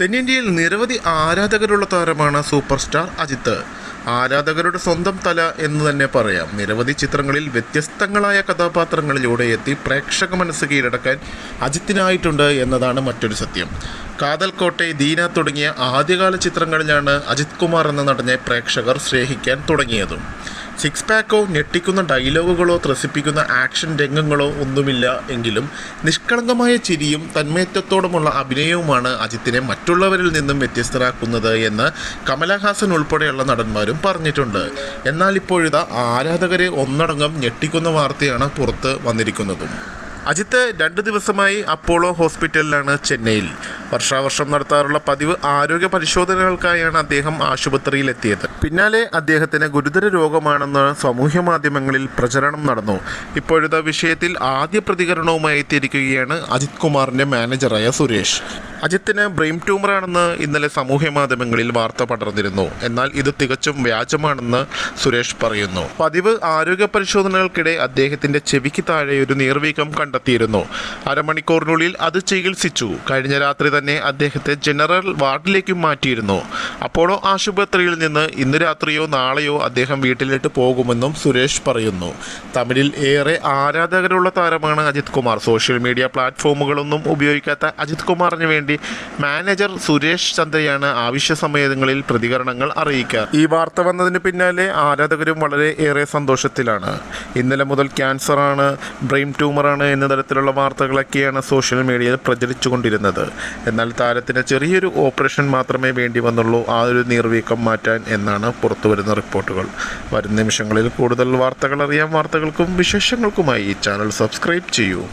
തെന്നിന്ത്യയിൽ നിരവധി ആരാധകരുള്ള താരമാണ് സൂപ്പർ സ്റ്റാർ അജിത്ത്. ആരാധകരുടെ സ്വന്തം തല എന്ന് തന്നെ പറയാം. നിരവധി ചിത്രങ്ങളിൽ വ്യത്യസ്തങ്ങളായ കഥാപാത്രങ്ങളിലൂടെ എത്തി പ്രേക്ഷക മനസ്സ് കീഴടക്കാൻ അജിത്തിനായിട്ടുണ്ട് എന്നതാണ് മറ്റൊരു സത്യം. കാതൽ കോട്ടെ ദീന തുടങ്ങിയ ആദ്യകാല ചിത്രങ്ങളിലാണ് അജിത് കുമാർ എന്ന നടനെ പ്രേക്ഷകർ സ്നേഹിക്കാൻ തുടങ്ങിയതും. സിക്സ് പാക്കോ ഞെട്ടിക്കുന്ന ഡയലോഗുകളോ ത്രസിപ്പിക്കുന്ന ആക്ഷൻ രംഗങ്ങളോ ഒന്നുമില്ല എങ്കിലും നിഷ്കളങ്കമായ ചിരിയും തന്മയത്വത്തോടുമുള്ള അഭിനയവുമാണ് അജിത്തിനെ മറ്റുള്ളവരിൽ നിന്നും വ്യത്യസ്തരാക്കുന്നത് എന്ന് കമലഹാസൻ ഉൾപ്പെടെയുള്ള നടന്മാരും പറഞ്ഞിട്ടുണ്ട്. എന്നാൽ ഇപ്പോഴിതാ ആരാധകരെ ഒന്നടങ്കം ഞെട്ടിക്കുന്ന വാർത്തയാണ് പുറത്ത് വന്നിരിക്കുന്നതും. അജിത്ത് രണ്ട് ദിവസമായി അപ്പോളോ ഹോസ്പിറ്റലിലാണ് ചെന്നൈയിൽ. വർഷാവർഷം നടത്താറുള്ള പതിവ് ആരോഗ്യ പരിശോധനകൾക്കായാണ് അദ്ദേഹം ആശുപത്രിയിൽ എത്തിയത് പിന്നാലെ അദ്ദേഹത്തിന് ഗുരുതര രോഗമാണെന്ന് സാമൂഹ്യ മാധ്യമങ്ങളിൽ പ്രചരണം നടന്നു. ഇപ്പോഴത്തെ വിഷയത്തിൽ ആദ്യ പ്രതികരണവുമായി എത്തിയിരിക്കുകയാണ് അജിത് കുമാറിന്റെ മാനേജറായ സുരേഷ്. അജിത്തിന് ബ്രെയിൻ ട്യൂമറാണെന്ന് ഇന്നലെ സാമൂഹ്യ മാധ്യമങ്ങളിൽ വാർത്ത പടർന്നിരുന്നു. എന്നാൽ ഇത് തികച്ചും വ്യാജമാണെന്ന് സുരേഷ് പറയുന്നു. പതിവ് ആരോഗ്യ പരിശോധനകൾക്കിടെ അദ്ദേഹത്തിന്റെ ചെവിക്ക് താഴെ ഒരു നീർവീക്കം കണ്ടെത്തിയിരുന്നു. അരമണിക്കൂറിനുള്ളിൽ അത് ചികിത്സിച്ചു. കഴിഞ്ഞ രാത്രി തന്നെ അദ്ദേഹത്തെ ജനറൽ വാർഡിലേക്ക് മാറ്റിയിരുന്നു. അപ്പോളോ ആശുപത്രിയിൽ നിന്ന് ഇന്ന് രാത്രിയോ നാളെയോ അദ്ദേഹം വീട്ടിലേക്ക് പോകുമെന്നും സുരേഷ് പറയുന്നു. തമിഴിൽ ഏറെ ആരാധകരുള്ള താരമാണ് അജിത് കുമാർ. സോഷ്യൽ മീഡിയ പ്ലാറ്റ്ഫോമുകളൊന്നും ഉപയോഗിക്കാത്ത അജിത് കുമാറിന് വേണ്ടി മാനേജർ സുരേഷ് ചന്ദ്രയാണ് ആവശ്യ സമയങ്ങളിൽ പ്രതികരണങ്ങൾ അറിയിക്കുക. ഈ വാർത്ത വന്നതിന് പിന്നാലെ ആരാധകരും വളരെ ഏറെ സന്തോഷത്തിലാണ്. ഇന്നലെ മുതൽ ക്യാൻസറാണ് ബ്രെയിൻ ട്യൂമറാണ് എന്ന തരത്തിലുള്ള വാർത്തകളൊക്കെയാണ് സോഷ്യൽ മീഡിയയിൽ പ്രചരിച്ചുകൊണ്ടിരുന്നത്. എന്നാൽ താരത്തിന് ചെറിയൊരു ഓപ്പറേഷൻ മാത്രമേ വേണ്ടി വന്നുള്ളൂ ആ ഒരു നീർവീക്കം മാറ്റാൻ എന്നാണ് പുറത്തു വരുന്ന റിപ്പോർട്ടുകൾ. വരും നിമിഷങ്ങളിൽ കൂടുതൽ വാർത്തകൾ അറിയാൻ വാർത്തകൾക്കും വിശേഷങ്ങൾക്കുമായി ഈ ചാനൽ സബ്സ്ക്രൈബ് ചെയ്യൂ.